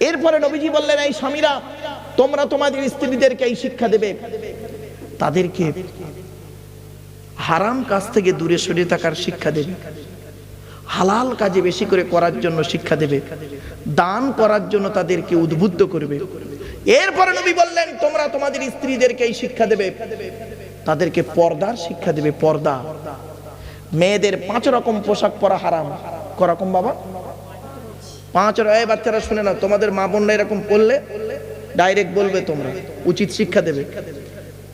এরপরে নবীজি বললেন, এই স্বামীরা, তোমরা তোমাদের স্ত্রীদেরকে এই শিক্ষা দেবে। তাদেরকে হারাম কাজ থেকে দূরে সরে থাকার শিক্ষা দেবে। হালাল কাজে বেশি করে করার জন্য শিক্ষা দেবে। দান করার জন্য তাদেরকে উদ্বুদ্ধ করবে। এরপরে নবী বললেন, তোমরা তোমাদের স্ত্রীদেরকে এই শিক্ষা দেবে। তাদেরকে পর্দার শিক্ষা দেবে, পর্দা। মেয়েদের পাঁচ রকম পোশাক পরা হারাম। করকম বাবা? পাঁচ রায় বাচ্চারা শুনে না, তোমাদের মা বোনরা এরকম পড়লে ডাইরেক্ট বলবে তোমরা, উচিত শিক্ষা দেবে।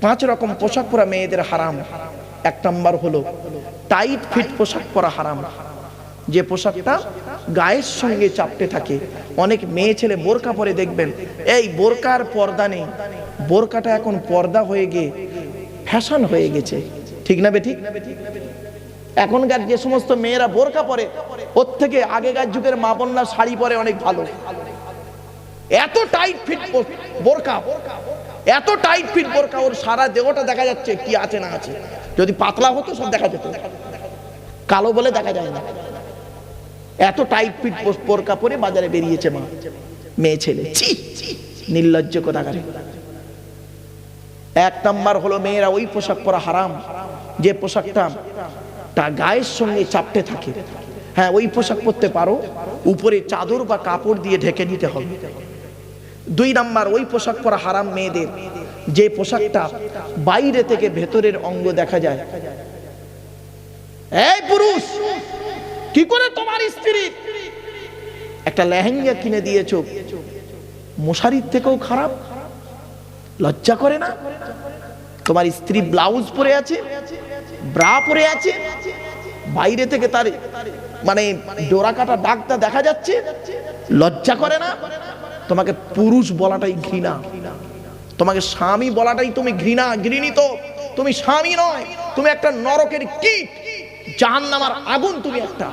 পাঁচ রকম পোশাক পরা মেয়েদের হারাম। এক নম্বর হলো টাইট ফিট পোশাক পরা হারাম। যে পোশাকটা গায়ের সঙ্গে চাপটে থাকে। অনেক মেয়ে ছেলে বোরকা পরে দেখবেন, এই বোরকার পর্দা নেই। বোরকাটা এখন পর্দা হয়ে গিয়ে ফ্যাশন হয়ে গেছে। ঠিক না বে ঠিক? এখনকার যে সমস্ত মেয়েরা বোরকা পরে ওর থেকে আগেকার যুগের মা বোনরা শাড়ি পরে অনেক ভালো। এত টাইট ফিট বোরকা এত টাইট ফিট বোরকা ওর সারা দেহটা দেখা যাচ্ছে কি আছে না আছে। যদি পাতলা হতো, সব দেখা যেত। কালো বলে দেখা যায় না। এত টাইট ফিট বোরকা পরে বাজারে বেরিয়েছে মা। মেয়ে, ছেলে। ছি নির্লজ্জ কোথাকারে। এক নাম্বার হলো মেয়েরা ওই পোশাক পরা হারাম। যে পোশাকটা তা গায়ের সঙ্গে চাপটে থাকে। হ্যাঁ ওই পোশাক পরতে পারো। উপরে চাদর বা কাপড় দিয়ে ঢেকে নিতে হবে। দুই নাম্বার, ওই পোশাক পরা হারাম মেয়েদের। যে পোশাকটা বাইরে থেকে ভেতরের অঙ্গ দেখা যায়। পুরুষ, কি করে তোমার স্ত্রী? একটা লেহেঙ্গা কিনে দিয়েছ। মশারির থেকেও খারাপ? লজ্জা করে না? তোমার স্ত্রী ব্লাউজ পরে আছে? ব্রা পরে আছে, বাইরে থেকে তার মানে ডোরা কাটা দাগটা দেখা যাচ্ছে, লজ্জা করে না? তোমাকে পুরুষ বলাটাই ঘৃণা। তোমাকে স্বামী বলাটাই তুমি ঘৃণা, ঘৃণিত। তুমি স্বামী নয়, তুমি একটা নরকের কীট, জাহান্নামার আগুন তুমি একটা।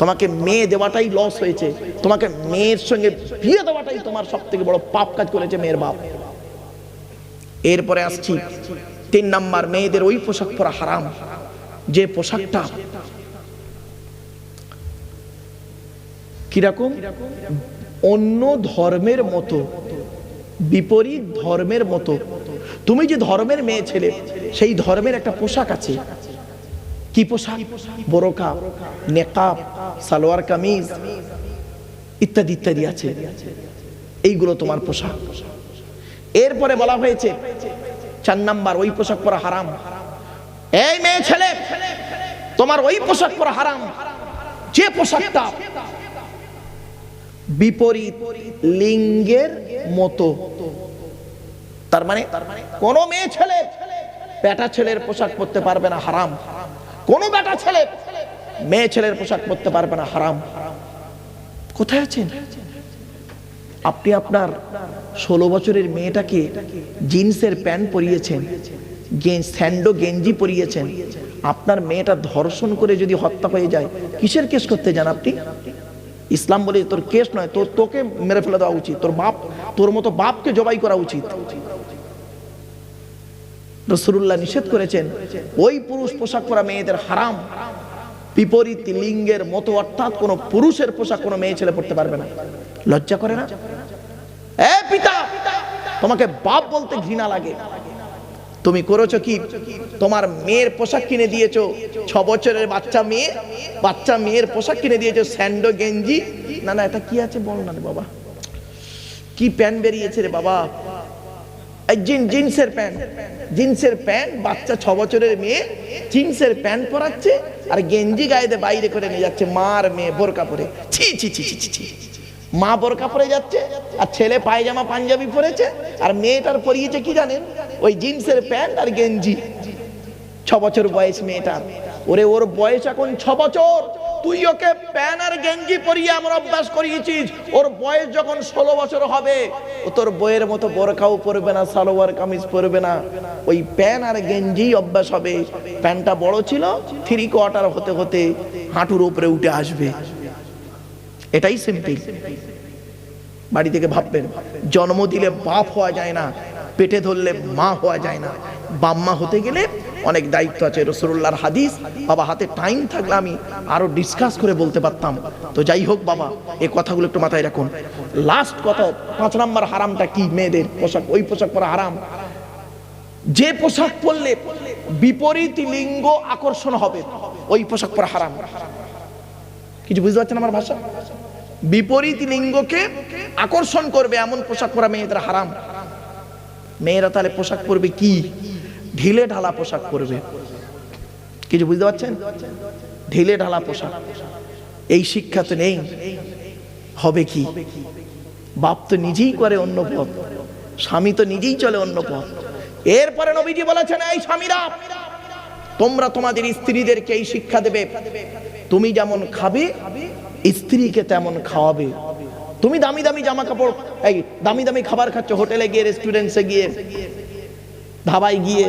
তোমাকে মেয়ে দেওয়াটাই লস হয়েছে, তোমাকে মেয়ের সঙ্গে বিয়ে দেওয়াটাই তোমার সব থেকে বড় পাপ কাজ করেছে মেয়ের বাপ। এরপরে আসছি তিন নাম্বার, মেয়েদের ওই পোশাক পরা হারাম। যে পোশাকটা কীরকম? অন্য ধর্মের মতো, বিপরীত ধর্মের মতো। তুমি যে ধর্মের মেয়ে ছেলে, সেই ধর্মের একটা পোশাক আছে। কি পোশাক? বোরকা, নেকাব, সালোয়ার কামিজ, ইত্যাদি ইত্যাদি আছে। এইগুলো তোমার পোশাক। এরপরে বলা হয়েছে চার নাম্বার, ওই পোশাক পরা হারাম। এই মেয়ে ছেলে, তোমার ওই পোশাক পরা হারাম। যে পোশাকটা বিপরীত লিঙ্গের মতো। তার মানে কোন মেয়ে ছেলে বেটা ছেলের পোশাক পরতে পারবে না, হারাম। কোন বেটা ছেলে মেয়ে ছেলের পোশাক পরতে পারবে না, হারাম। কোথায় আছেন? আপনি আপনার ষোলো বছরের মেয়েটাকে জিন্সের প্যান্ট পরিয়েছেন স্যান্ডো গেঞ্জি পরিয়েছেন। আপনার মেয়েটা ধর্ষণ করে যদি হত্যা হয়ে যায়, কিসের কেস করতে যান আপনি? ইসলাম বলে তোর কেস নয়, তোর তোকে মেরে ফেলে দেওয়া উচিত, তোর বাপ তোর মতো বাপকে জবাই করা উচিত। রসুল্লাহ নিষেধ করেছেন, ওই পুরুষ পোশাক পরা মেয়েদের হারাম। বিপরীত লিঙ্গের মতো, অর্থাৎ কোন পুরুষের পোশাক কোনো মেয়ে ছেলে পড়তে পারবে না। লজ্জা করে না? এ পিতা, তোমাকে বাপ বলতে ঘৃণা লাগে। তুমি করেছ কি? তোমার মেয়ের পোশাক কিনে দিয়েছ, ছ বছরের বাচ্চা মেয়ে, বাচ্চা মেয়ের পোশাক কিনে দিয়েছ, স্যান্ডো, গেঞ্জি। না না, এটা কি আছে বল না বাবা। কি প্যান্ট বেরিয়েছে রে বাবা। জিন্সের প্যান্ট। জিন্সের প্যান্ট, বাচ্চা ছ বছরের মেয়ে, জিন্সের প্যান্ট পরাচ্ছে আর গেঞ্জি গায়ে বাইরে করে নিয়ে যাচ্ছে মার মেয়ে বোরকা পরে ছি ছি ছি ছি ছি মা বোরকা পরে যাচ্ছে আর ছেলে পায়জামা, পাঞ্জাবি পরেছে আর মেয়েটার পরিয়েছে কি জানেন? ওই জিন্সের প্যান্ট আর গেঞ্জি। ছ বছর বয়স মেয়েটার। ওরে, ওর বয়স এখন ছ বছর। তুই ওকে প্যান আর গেঞ্জি পরিয়ে আমার অভ্যাস করিয়েছিস। ওর বয়স যখন ষোলো বছর হবে, ও তোর বইয়ের মতো বোরখাও পরবে না, সালোয়ার কামিজ পরবে না। ওই প্যান আর গেঞ্জি অভ্যাস হবে। প্যানটা বড় ছিল, থ্রি কোয়ার্টার হতে হতে হাঁটুর উপরে উঠে আসবে। এটাই সিম্পল। বাড়ি থেকে ভাববেন, জন্ম দিলে বাপ হওয়া যায় না, পেটে ধরলে মা হওয়া যায় না। বাম্মা হতে গেলে অনেক দায়িত্ব আছে রসুল্লাহর হাদিস। বাবা, হাতে টাইম থাকলে আমি আরও ডিসকাস করে বলতে পারতাম। তো যাই হোক বাবা, এই কথাগুলো একটু মাথায় রাখুন। লাস্ট কথা, পাঁচ নম্বর হারামটা কি? মেয়েদের পোশাক, ওই পোশাক পরা হারাম। যে পোশাক পরলে বিপরীত লিঙ্গ আকর্ষণ হবে, ওই পোশাক পরা হারাম। কিছু বুঝতে পারছেন আমার ভাষা? বিপরীত লিঙ্গকে আকর্ষণ করবে এমন পোশাক পরা মেয়েদের হারাম। মেয়েরা তাহলে পোশাক পরবে কি? ঢিলে ঢালা পোশাক পরবে। কিছু বুঝতে পারছেন? ঢিলে ঢালা পোশাক। এই শিক্ষা তো নেই। হবে কি? বাপ তো নিজেই করে অন্য পথ। স্বামী তো নিজেই চলে অন্য পথ। এরপরে নবীজি বলেছেন, এই স্বামীরা, তোমরা তোমাদের স্ত্রীদেরকে এই শিক্ষা দেবে। তুমি যেমন খাবে, স্ত্রীকে তেমন খাওয়াবে। তুমি দামি দামি জামা কাপড় এই দামি দামি খাবার খাচ্ছ, হোটেলে গিয়ে রেস্টুরেন্টসে গিয়ে ধাবায় গিয়ে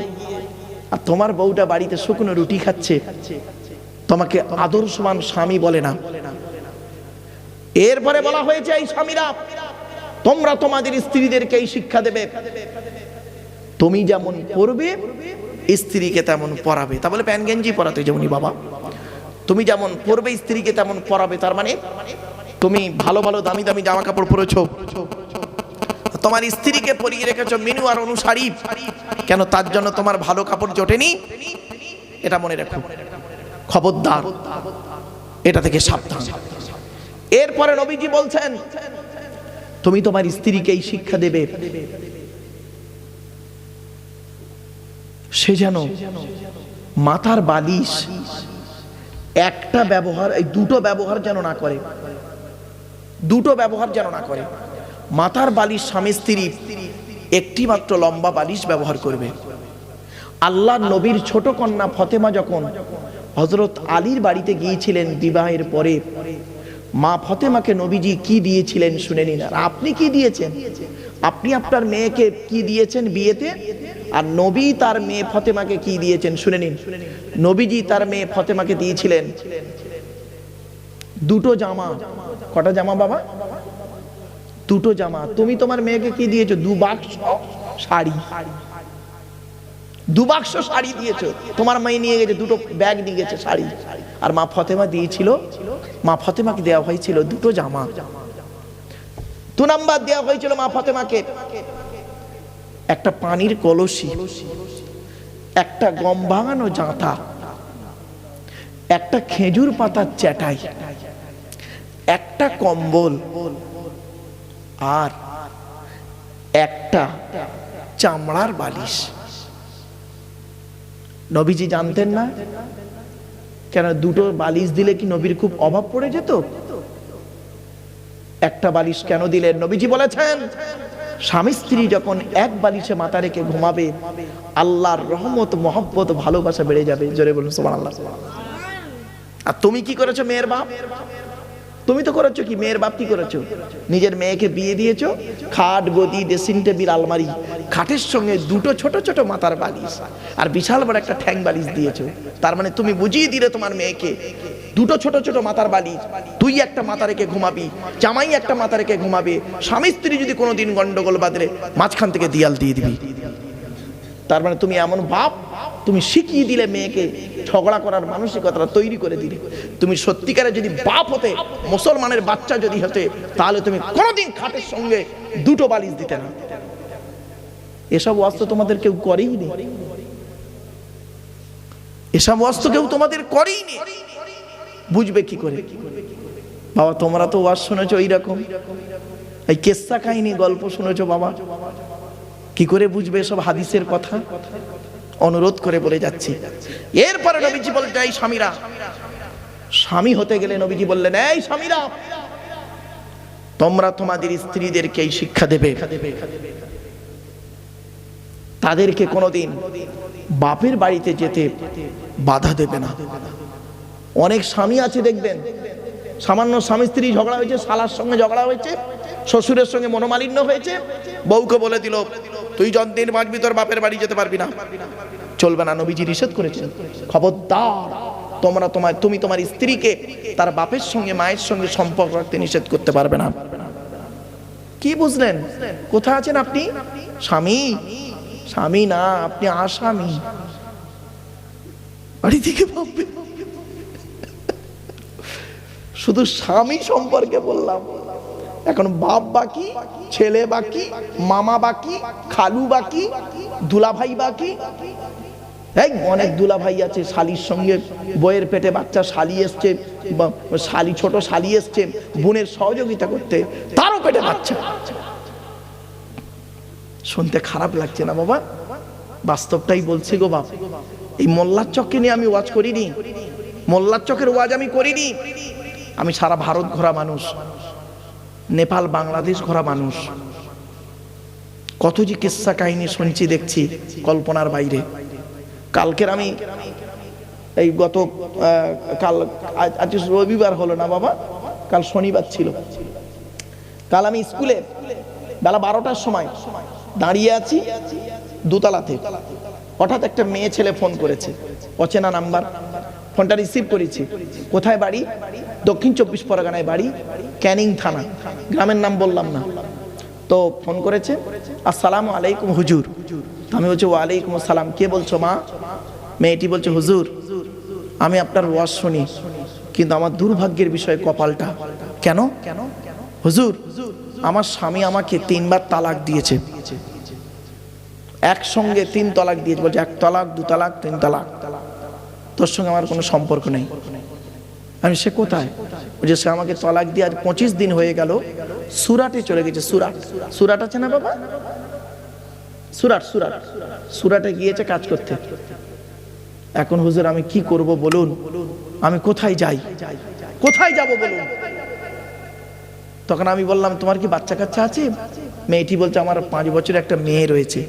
আর তোমার বউটা বাড়িতে শুকনো রুটি খাচ্ছে, তোমাকে আদর্শমান স্বামী বলে না। এরপরে বলা হয়েছে, এই স্বামীরা, তোমরা তোমাদের স্ত্রীদেরকে এই শিক্ষা দেবে। তুমি যেমন পড়বে, স্ত্রীকে তেমন পড়াবে। তা বলে প্যান গেঞ্জি পরাতে যেমনই বাবা। তুমি যেমন পড়বে, স্ত্রীকে তেমন পড়াবে। তার মানে তুমি ভালো ভালো, দামি দামি জামা কাপড় পরেছো। তোমার স্ত্রীকে পরিয়ে রেখেছো মিনু আর অনুসারী কেন তার জন্য তোমার ভালো কাপড় জোটেনি এটা মনে রাখো। খবরদার। এটা থেকে সাবধান। এরপরে নবীজি বলছেন, তুমি তোমার স্ত্রীকে এই শিক্ষা দেবে। সে যেন মাথার বালিশ একটা ব্যবহার, এই দুটো ব্যবহার যেন না করে। দুটো ব্যবহার যেন না করে। মাথার বালিশ স্বামী স্ত্রী একটি মাত্র লম্বা বালিশ ব্যবহার করবে। আল্লাহ নবীর ছোট কন্যা ফতেমা যখন হজরত আলীর বাড়িতে গিয়েছিলেন বিবাহের পরে, মা ফতেমাকে নবীজি কি দিয়েছিলেন শুনে নিন। আর আপনি কি দিয়েছেন? আপনি আপনার মেয়েকে কি দিয়েছেন বিয়েতে? আর নবী তার মেয়ে ফতেমাকে কি দিয়েছেন শুনে নিন। নবীজি তার মেয়ে ফতেমাকে দিয়েছিলেন দুটো জামা। কটা জামা বাবা? দুটো জামা। তুমি তোমার মেয়েকে কি দিয়েছ? দু বাক্স শাড়ি। দু বাক্স শাড়ি দিয়েছ। তোমার মেয়ে নিয়ে গেছে, দুটো ব্যাগ নিয়ে গেছে শাড়ি। আর মা ফতেমা দিয়েছিল, মা ফতেমাকে দেওয়া হয়েছিল দুটো জামা। দু নাম্বার দেওয়া হয়েছিল মা ফতেমাকে। একটা পানির কলসি, একটা গম ভাঙানো জাঁতা, একটা খেজুর পাতার চ্যাটাই একটা কম্বল আর একটা চামড়ার বালিশ। নবীজি জানতেন না? কেন দুটো বালিশ দিলে কি নবীর খুব অভাব পড়ে যেত? একটা বালিশ কেন দিলেন? নবীজি বলেছেন, স্বামী স্ত্রী যখন এক বালিশে মাথা রেখে ঘুমাবে, আল্লাহর রহমত, মহব্বত, ভালোবাসা বেড়ে যাবে। জোরে বলুন সোমান আল্লাহ আর তুমি কি করেছ, মেয়ের বাপ? তুমি তো করেছ কি? মেয়ের বাপ কি করেছ? নিজের মেয়েকে বিয়ে দিয়েছ? খাট, গদি ড্রেসিং টেবিল আলমারি। খাটের সঙ্গে দুটো ছোট ছোট মাথার বালিশ আর বিশাল বড় একটা ঠ্যাং বালিশ দিয়েছ। তার মানে তুমি বুঝিয়ে দিলে তোমার মেয়েকে। দুটো ছোট ছোট মাথার বালিশ। তুই একটা মাথা রেখে ঘুমাবি, জামাই একটা মাথা রেখে ঘুমাবে, স্বামী স্ত্রী যদি কোনোদিন গন্ডগোল বাঁধলে মাঝখান থেকে দিয়াল দিয়ে দিবি। তার মানে তুমি এমন বাপ তুমি শিখিয়ে দিলে মেয়েকে ঝগড়া করার মানসিকতাটা তৈরি করে দিলে। তুমি সত্যিকারে যদি বাপ হতে, মুসলমানের বাচ্চা যদি হতে, তাহলে তুমি কোনোদিন খাটের সঙ্গে দুটো বালিশ দিতে না। এসব অস্ত্র তোমাদের কেউ করেই নি। এসব অস্ত্র কেউ তোমাদের করেই নি। বুঝবে কি করে? বাবা, তোমরা তো ওয়াজ শুনেছো এইরকম। এই কেসা কাহিনী গল্প শুনেছ বাবা? কি করে বুঝবে এসব হাদিসের কথা? অনুরোধ করে বলে যাচ্ছি। এরপরে নবীজি বললেন, এই স্বামীরা, স্বামী হতে গেলে নবীজি বললেন, এই স্বামীরা, তোমরা তোমাদের স্ত্রীদেরকে এই শিক্ষা দেবে। তাদেরকে কোনোদিন বাপের বাড়িতে যেতে বাধা দেবে না। অনেক স্বামী আছে, দেখবেন, সামান্য স্বামী স্ত্রী ঝগড়া হয়েছে, শালার সঙ্গে ঝগড়া হয়েছে, শ্বশুরের সঙ্গে মনোমালিন্য হয়েছে, বউকে বলে দিল তুই যতদিন বাঁচবি, তোর বাপের বাড়ি যেতে পারবি না। চলবে না, নবীজি নিষেধ করেছেন। খবরদার, তোমরা তোমার তুমি তোমার স্ত্রীকে তার বাপের সঙ্গে, মায়ের সঙ্গে সম্পর্ক রাখতে নিষেধ করতে পারবে না। কি বুঝলেন? কোথায় আছেন আপনি? স্বামী? স্বামী না, আপনি আসামি। বাড়ি থেকে ভাববে। শুধু স্বামী সম্পর্কে বললাম। এখন বাপ বাকি, ছেলে বাকি, মামা বাকি, খালু বাকি, দুলাভাই বাকি। এই, অনেক দুলাভাই আছে, শালির সঙ্গে বইয়ের পেটে বাচ্চা শালি এসছে শালি, ছোট শালি এসছে, বোনের সহযোগিতা করতে, তারও পেটে বাচ্চা। শুনতে খারাপ লাগছে না বাবা? বাস্তবটাই বলছি গো বাপ। এই মোল্লার চককে নিয়ে আমি ওয়াজ করিনি। মোল্লার চকের ওয়াজ আমি করিনি। আমি সারা ভারত ঘোরা মানুষ। নেপাল, বাংলাদেশ ঘোরা মানুষ। কত যে কিস্সা কাহিনী শুনছি, দেখছি কল্পনার বাইরে। কালকের আমি এই গত কাল আজ রবিবার হলো না বাবা? কাল শনিবার ছিল। কাল আমি স্কুলে বেলা বারোটার সময় দাঁড়িয়ে আছি দোতলাতে। হঠাৎ একটা মেয়ে ছেলে ফোন করেছে। অচেনা নাম্বার। ফোনটা রিসিভ করেছি। কোথায় বাড়ি? দক্ষিণ চব্বিশ পরগনায় বাড়ি, ক্যানিং থানা। গ্রামের নাম বললাম না। তো ফোন করেছে, আসসালামু আলাইকুম হুজুর। আমি বলছি, ওয়ালাইকুম আসসালাম। কে বলছো মা? মেয়েটি বলছে, হুজুর, আমি আপনার ওয়াজ শুনি, কিন্তু আমার দুর্ভাগ্যের বিষয়ে কপালটা। কেন কেন? হুজুর, আমার স্বামী আমাকে তিনবার তালাক দিয়েছে। একসঙ্গে তিন তলাক দিয়েছে। বলছে, এক তলাক, দু তালাক, তিন তালাক। তোর সঙ্গে আমার কোনো সম্পর্ক নেই। আমি সে কোথায়? যে সে আমাকে তলাক দিয়ে আজ পঁচিশ দিন হয়ে গেল, সুরাটে চলে গেছে, সুরাট। সুরাট আছে না বাবা? সুরাট সুরাট। সুরাটে গিয়েছে কাজ করতে। এখন হুজুর, আমি কি করব বলুন? আমি কোথায় যাই? কোথায় যাব বলুন? তখন আমি বললাম, তোমার কি বাচ্চা কাচ্চা আছে? মেয়েটি বলছে, আমার পাঁচ বছরের একটা মেয়ে রয়েছে।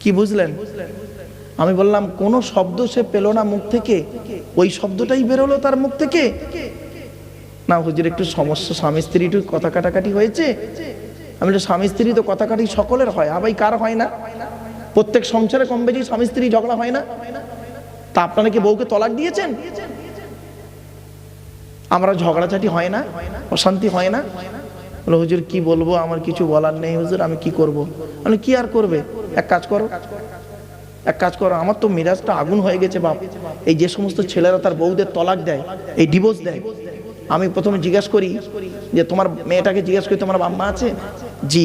কি বুঝলেন? আমি বললাম কোন শব্দ সে পেল না মুখ থেকে? ওই শব্দটাই বেরোলো তার মুখ থেকে? না হুজুর একটু সমস্যা। স্বামী স্ত্রী একটু কথা কাটাকাটি হয়েছে? আমি বলি, স্বামী স্ত্রী তো কথা কাটি সকলের হয়। আবার কার হয় না? প্রত্যেক সংসারে কম বেশি স্বামী স্ত্রী ঝগড়া হয় না? তা আপনারা কি বউকে তলাক দিয়েছেন? আমরা ঝগড়াঝাটি হয় না? অশান্তি হয় না? বলে হুজুর কি বলব? আমার কিছু বলার নেই হুজুর আমি কি করব? আমি কি আর করবে? এক কাজ করো। এক কাজ করো, আমার তো মিরাজটা আগুন হয়ে গেছে বাপ। এই যে সমস্ত ছেলেরা তার বউদের তলাক দেয়, এই ডিভোর্স দেয়। আমি প্রথমে জিজ্ঞাসা করি যে, তোমার মেয়েটাকে জিজ্ঞাসা করি, তোমার বাম্মা আছে? জি।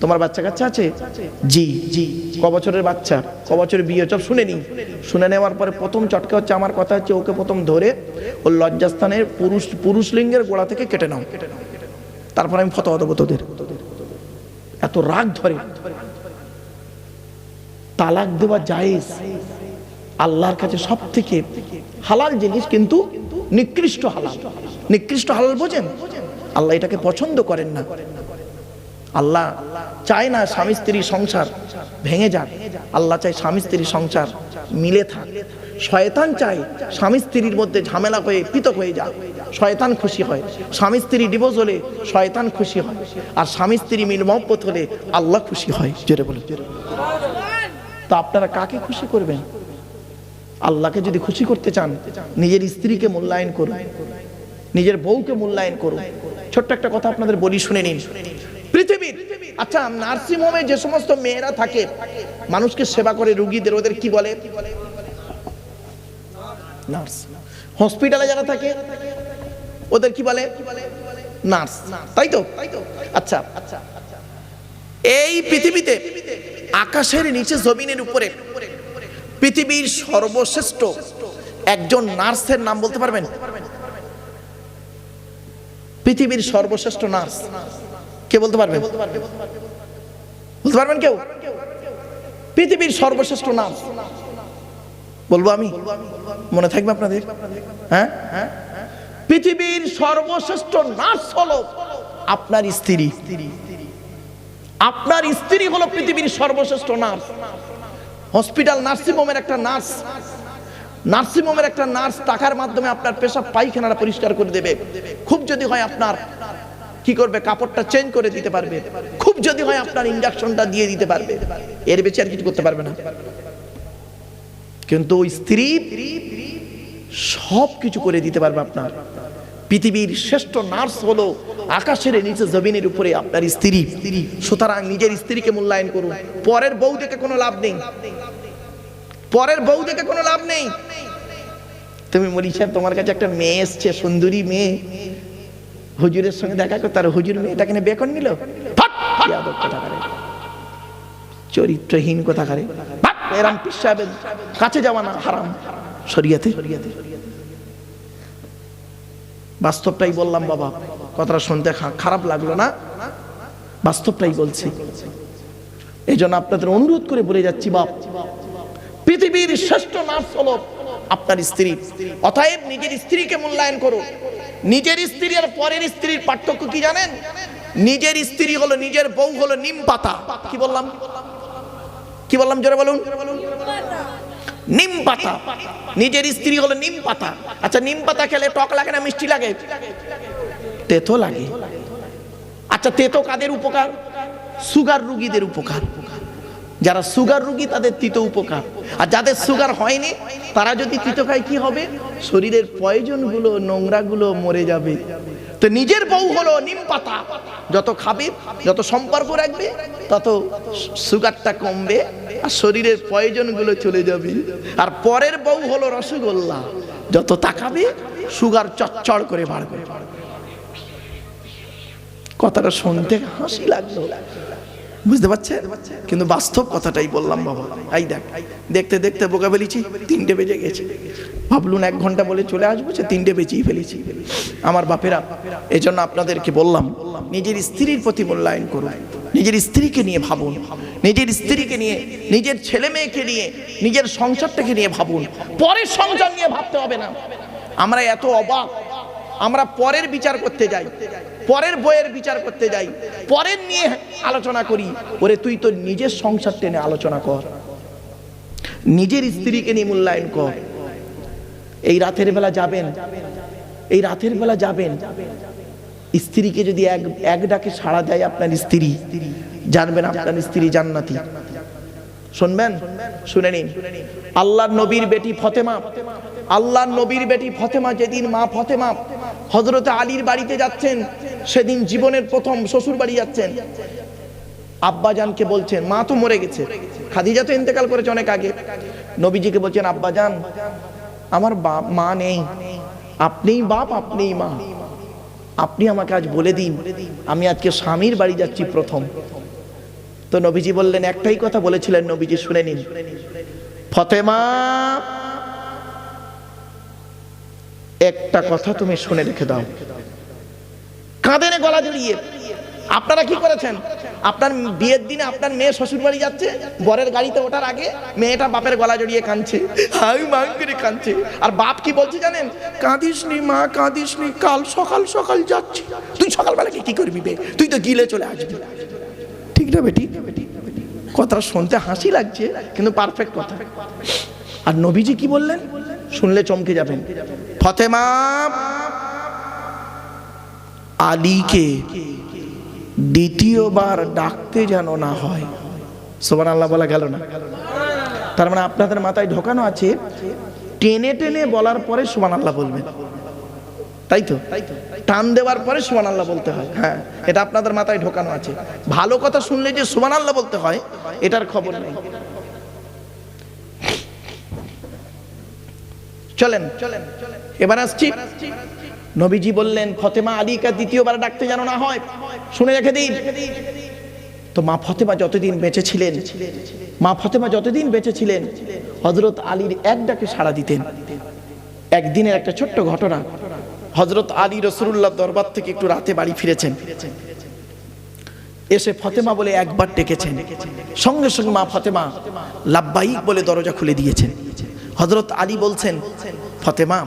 তোমার বাচ্চা কাচ্চা আছে? জি। জি। ক বছরের বাচ্চা? ক বছরের বিয়ে? সব শুনে নি শুনে নেওয়ার পরে প্রথম চটকা হচ্ছে, আমার কথা হচ্ছে, ওকে প্রথম ধরে ওর লজ্জাস্থানের পুরুষ পুরুষ লিঙ্গের গোড়া থেকে কেটে নাও। তারপর আমি ফতোয়া দেবো তোদের। এত রাগ ধরে। তালাক দেওয়া জায়েজ। আল্লাহর কাছে সব থেকে হালাল জিনিস কিন্তু নিকৃষ্ট হালাল। নিকৃষ্ট হালাল বোঝেন? আল্লাহ এটাকে পছন্দ করেন না। আল্লাহ চায় না স্বামী স্ত্রী সংসার ভেঙে যাক। আল্লাহ চায় স্বামী স্ত্রী সংসার মিলে থাক। শয়তান চায় স্বামী স্ত্রীর মধ্যে ঝামেলা হয়ে পৃথক হয়ে যাক। শয়তান খুশি হয়। স্বামী স্ত্রী ডিভোর্স হলে শয়তান খুশি হয়। আর স্বামী স্ত্রী মিল মহব্বত হলে আল্লাহ খুশি হয়। জোরে বলে তা আপনারা কাকে খুশি করবেন? আল্লাহকে যদি খুশি করতে চান, নিজের স্ত্রীকে মূল্যায়ন করুন, নিজের বউকে মূল্যায়ন করুন। ছোট্ট একটা কথা আপনাদের বলি, শুনে নিন। পৃথিবীর আচ্ছা নার্সিং হোমে যে সমস্ত মেয়েরা থাকে, মানুষকে সেবা করে রুগীদের, ওদের কি বলে? নার্স। হসপিটালে যারা থাকে, ওদের কি বলে? নার্স। তাই তো? আচ্ছা আচ্ছা এই পৃথিবীতে আকাশের নিচে জমিনের উপরে পৃথিবীর সর্বশ্রেষ্ঠ একজন নার্সের নাম বলতে পারবেন? পৃথিবীর সর্বশ্রেষ্ঠ নার্স। কে বলতে পারবেন বলতে পারবেন কেউ? পৃথিবীর সর্বশ্রেষ্ঠ নার্স। বলব আমি? মনে থাকবে আপনাদের? হ্যাঁ? পৃথিবীর সর্বশ্রেষ্ঠ নার্স হলো আপনার স্ত্রী। আপনার স্ত্রী হলো পৃথিবীর সর্বশ্রেষ্ঠ নার্স। হসপিটাল নার্সিং হোমের একটা নার্স। নার্সিং হোমের একটা নার্স টাকার মাধ্যমে আপনার পেশাব পায়খানাটা পরিষ্কার করে দেবে। খুব যদি হয় আপনার কি করবে, কাপড়টা চেঞ্জ করে দিতে পারবে। খুব যদি হয় আপনার ইঞ্জেকশনটা দিয়ে দিতে পারবে। এর বেশি আর কিছু করতে পারবে না। কিন্তু স্ত্রী সব কিছু করে দিতে পারবে আপনার। পৃথিবীর শ্রেষ্ঠ নার্স হলো আকাশের নিচে জমিনের উপরে আপনার স্ত্রী। সুতরাং নিজের স্ত্রীকে মূল্যায়ন করুন। পরের বউ দেখে কোনো লাভ নেই। পরের বউ দেখে কোনো লাভ নেই। তুমি মরি সাহেব তোমার কাছে একটা মেয়ে এসছে সুন্দরী মেয়ে। হুজুরের সঙ্গে দেখা করতে আর হুজুর মেয়েটাকে নিয়ে বেকন নিল? চরিত্রহীন কোথাকারে ফাট! এরম পিস সাহেবের কাছে যাওয়া না হারাম। শরিয়াতে। বাস্তবটাই বললাম বাবা। কথাটা শুনতে খারাপ লাগল না। বাস্তবটাই বলছি। এই জন্য আপনাদের অনুরোধ করে বলে যাচ্ছি, বাপ, পৃথিবীর শ্রেষ্ঠ নার্স হলো আপনার স্ত্রী। অতএব নিজের স্ত্রীকে মূল্যায়ন করুন নিজের স্ত্রী আর পরের স্ত্রীর পার্থক্য কি জানেন? নিজের স্ত্রী হলো নিজের বউ হলো নিম পাতা। কি বললাম? কি বললাম? জোরে বলুন। নিম পাতা নিজের স্ত্রী হলো নিম পাতা আচ্ছা নিম পাতা খেলে টক লাগে না মিষ্টি লাগে? তেতো লাগে। আচ্ছা তেতো কাদের উপকার? সুগার রুগীদের উপকার। যারা সুগার রুগী, তাদের তিতো উপকার। আর যাদের সুগার হয়নি, তারা যদি তিতো খায়, কি হবে? শরীরের প্রয়োজনগুলো, নোংরাগুলো মরে যাবে। তো নিজের বউ হলো নিম পাতা। যত খাবে, যত সম্পর্ক রাখবে, তত সুগারটা কমবে আর শরীরের প্রয়োজনগুলো চলে যাবে। আর পরের বউ হলো রসগোল্লা। যত তাকাবে, সুগার চচ্চড় করে বাড়বে। কথাটা শুনতে হাসি লাগল। বুঝতে পারছেন কিন্তু বাস্তব কথাটাই বললাম বাবা। এই দেখ, দেখতে দেখতে বোকা ফেলেছি, তিনটে বেজে গেছে। ভাবলুন, এক ঘণ্টা বলে চলে আসব, সে তিনটে বেজেই ফেলেছি। আমার বাপেরা এই জন্য আপনাদেরকে বললাম, নিজের স্ত্রীর প্রতি মূল্যায়ন করুন। নিজের স্ত্রীকে নিয়ে ভাবুন। নিজের স্ত্রীকে নিয়ে, নিজের ছেলে মেয়েকে নিয়ে, নিজের সংসারটাকে নিয়ে ভাবুন। পরের সংসার নিয়ে ভাবতে হবে না। আমরা এত অবাক। আমরা পরের বিচার করতে যাই। পরের বইয়ের বিচার করতে যাই। পরের নিয়ে আলোচনা করি। ওরে, তুই তো নিজের সংসার টেনে আলোচনা কর। নিজের স্ত্রীকে নিয়ে মূল্যায়ন কর। এই রাতের বেলা যাবেন। এই রাতের বেলা যাবেন। স্ত্রীকে যদি এক এক ডাকে সাড়া দেয় আপনার স্ত্রী, জানবেন আপনার স্ত্রী জান্নাতি। শুনবেন? শুনে নিন। আল্লাহর নবীর বেটি ফতেমা। আল্লাহর নবীর বেটি ফতেমা, যেদিন মা ফতেমা হজরতে আলীর বাড়িতে যাচ্ছেন সেদিন জীবনের প্রথম শ্বশুর বাড়ি যাচ্ছেন। আব্বাজানকে বলছেন, মা তো মরে গেছে। খাদিজা তো ইন্তেকাল করেছে অনেক আগে। নবীজিকে বলছেন, আব্বাজান, আমার বাপ, মা নেই। আপনিই বাপ, আপনিই মা। আপনি আমাকে আজ বলে দিন, আমি আজকে স্বামীর বাড়ি যাচ্ছি প্রথম। তো নবীজি বললেন, একটাই কথা বলেছিলেন নবীজি, শুনে নিন। ফতেমা, একটা কথা তুমি শুনে রেখে দাও। কাঁদেনে গলা জড়িয়ে। আপনারা কি করেছেন? আপনার বিয়ের দিনে আপনার মেয়ে শ্বশুর বাড়ি যাচ্ছে, বরের গাড়িতে ওঠার আগে মেয়েটা বাপের গলা জড়িয়ে কাঁদছে কাঁদছে। আর বাপ কি বলছে জানেন? কাঁদিস নি মা, কাঁদিস নি, কাল সকাল সকাল যাচ্ছি। তুই সকালবেলা কি করবি বে? তুই তো গিলে চলে আসবি। ঠিক না বেটি? কথা শুনতে হাসি লাগছে, কিন্তু পারফেক্ট কথা। আর নবীজি কি বললেন? শুনলে চমকে যাবেন। ফতেমা আলীকে দ্বিতীয়বার ডাকতে যেন না হয়। সোমান আল্লাহ বলা গেল না। তার মানে আপনাদের মাথায় ঢোকানো আছে, টেনে টেনে বলার পরে সুমান আল্লাহ বলবেন। তাই তো? টান দেওয়ার পরে সুমান আল্লাহ বলতে হয়। হ্যাঁ এটা আপনাদের মাথায় ঢোকানো আছে। ভালো কথা শুনলে যে সুমান আল্লাহ বলতে হয়, এটার খবর নেই। চলেন চলেন। এবার আসছি। নবীজি বললেন, ফতেমা আলীকে দ্বিতীয়বার ডাকতে যেন না হয়। শুনে রেখে দিন। তো মা ফতেমা যতদিন বেঁচে ছিলেন, মা ফতেমা যতদিন বেঁচে ছিলেন হজরত আলীর এক ডাকে সাড়া দিতেন। একদিনের একটা ছোট্ট ঘটনা হজরত আলী রসুল্লাহ দরবার থেকে একটু রাতে বাড়ি ফিরেছেন। এসে ফতেমা বলে একবার ডেকেছেন। সঙ্গে সঙ্গে মা ফতেমা লাব্বাইক বলে দরজা খুলে দিয়েছেন। হজরত আলী বলছেন, ফতেমা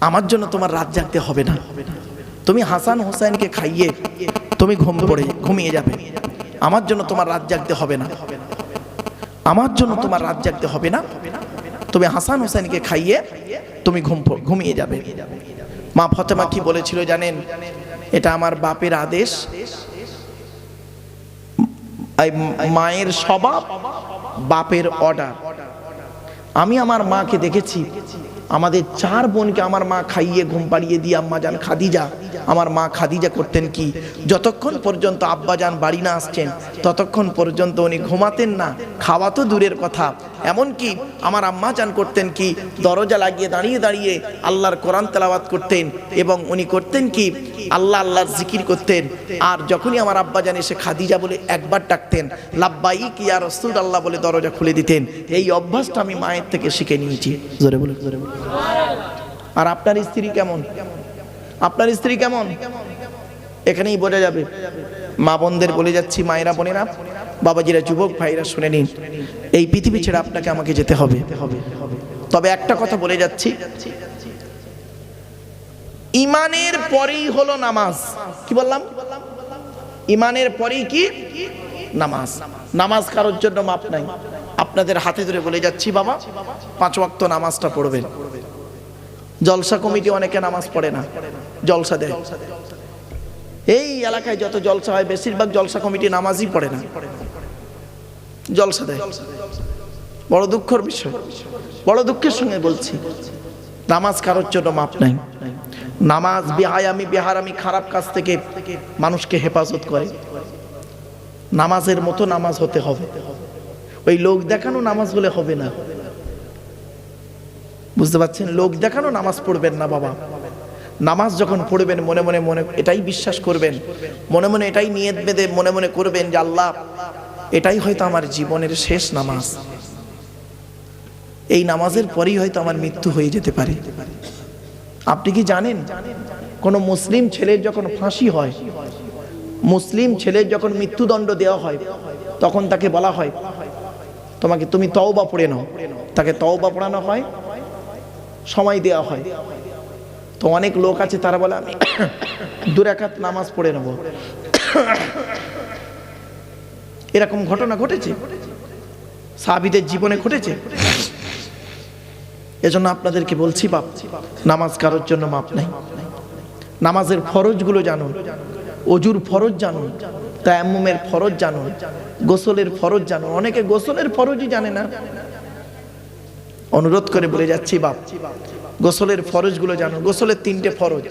আমার জন্য তোমার রাত জাগতে হবে না। তুমি হাসান হোসেনকে খাইয়ে তুমি ঘুম পড়ে ঘুমিয়ে যাবে। আমার জন্য তোমার রাত জাগতে হবে না। আমার জন্য তোমার রাত জাগতে হবে না। তুমি হাসান হোসেনকে খাইয়ে তুমি ঘুম ঘুমিয়ে যাবে। মা ফতেমা কি বলেছিল জানেন? এটা আমার বাপের আদেশ। মায়ের স্বভাব, বাপের অর্ডার আমি আমার মাকে দেখেছি। আমাদের চার বোনকে আমার মা খাইয়ে, ঘুম পাড়িয়ে দিয়ে আম্মা যান খাদিজা। আমার মা খাদিজা করতেন কি? যতক্ষণ পর্যন্ত আব্বা যান বাড়ি না আসছেন, ততক্ষণ পর্যন্ত উনি ঘুমাতেন না। খাওয়া তো দূরের কথা এমনকি আমার আম্মা চান করতেন কি, দরজা লাগিয়ে দাঁড়িয়ে দাঁড়িয়ে আল্লাহর কোরআন তেলাওয়াত করতেন এবং উনি করতেন কি, আল্লাহ আল্লাহর জিকির করতেন। আর যখনই আমার আব্বা জান এসে খাদিজা বলে একবার ডাকতেন লাব্বাই কি আর রসুল আল্লাহ বলে দরজা খুলে দিতেন। এই অভ্যাসটা আমি মায়ের থেকে শিখে নিয়েছি। জোরে বলে জোরে বলে আর আপনার স্ত্রী কেমন? আপনার স্ত্রী কেমন? এখানেই বোঝা যাবে। মা বোনদের বলে যাচ্ছি, মায়েরা বোনেরা বাবাজিরা, যুবক ভাইরা, শুনে নিন। এই পৃথিবী ছেড়ে আপনাকে আমাকে যেতে হবে। তবে একটা কথা বলে যাচ্ছি। ইমানের পরেই হলো নামাজ। কি বললাম? ইমানের পরেই কি? নামাজ। নামাজ কারোর জন্য মাপ নাই। আপনাদের হাতে ধরে বলে যাচ্ছি, বাবা, পাঁচ ওয়াক্ত নামাজটা পড়বেন। জলসা কমিটি অনেকে নামাজ পড়ে না। জলসা দেয়। এই এলাকায় যত জলসা হয়, বেশিরভাগ জলসা কমিটি নামাজই পড়ে না। জলসা দেয়। বড় দুঃখের বিষয়। বড় দুঃখের সঙ্গে বলছি, নামাজ কারোর জন্য মাপ নাই। নামাজ বিহায় আমি, বিহার আমি, খারাপ কাজ থেকে মানুষকে হেফাজত করে। নামাজের মতো নামাজ হতে হবে। ওই লোক দেখানো নামাজ হলে হবে না। বুঝতে পারছেন? লোক দেখানো নামাজ পড়বেন না বাবা। নামাজ যখন পড়বেন, মনে মনে মনে এটাই বিশ্বাস করবেন। মনে মনে এটাই নিয়ত বেঁধে মনে মনে করবেন যে আল্লাহ এটাই হয়তো আমার জীবনের শেষ নামাজ। এই নামাজের পরেই হয়তো আমার মৃত্যু হয়ে যেতে পারে। আপনি কি জানেন, কোন মুসলিম ছেলের যখন ফাঁসি হয়, মুসলিম ছেলের যখন মৃত্যুদণ্ড দেওয়া হয়, তখন তাকে বলা হয়, তোমাকে তুমি তওবা পড়ে নাও। তাকে তওবা পড়ানো হয়, সময় দেওয়া হয়। তো অনেক লোক আছে, তারা বলে, আমি দুরাকাত নামাজ পড়ে নেব। এরকম ঘটনা ঘটেছে? সাহাবিদের জীবনে ঘটেছে? এজন্য আপনাদেরকে বলছি বাপ, নামাজ কারোর জন্য মাপ নাই। নামাজের ফরজগুলো জানুন, অজুর ফরজ জানুন, তায়াম্মুমের ফরজ জানুন, গোসলের ফরজ জানুন। অনেকে গোসলের ফরজই জানে না। অনুরোধ করে বলে যাচ্ছি বাপ, গোসলের ফরজগুলো জানুন। গোসলের তিনটে ফরজ।